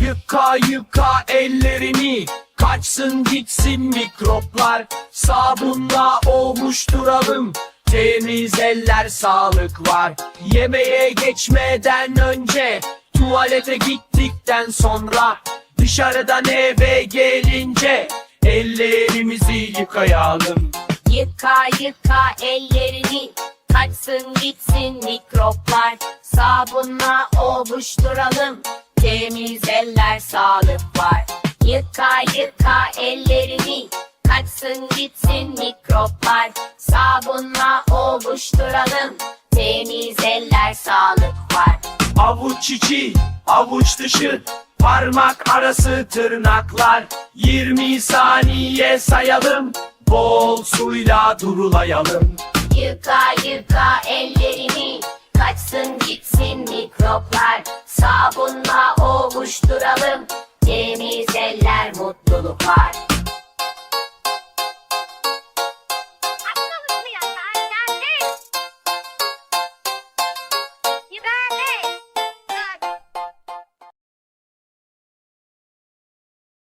Yıka yıka ellerini. Kaçsın gitsin mikroplar. Sabunla ovuşturalım Temiz eller sağlık var. Yemeğe geçmeden önce Tuvalete gittikten sonra Dışarıdan eve gelince Ellerimizi yıkayalım. Yıka yıka ellerini. Kaçsın gitsin mikroplar. Sabunla ovuşturalım Temiz eller sağlık var. Yıka yıka ellerini. Kaçsın gitsin mikroplar. Sabunla ovuşturalım. Temiz eller sağlık var. Avuç içi, avuç dışı, parmak arası tırnaklar. 20 saniye sayalım, bol suyla durulayalım. Yıka yıka ellerini Sabunla ovuşturalım Temiz eller mutluluk var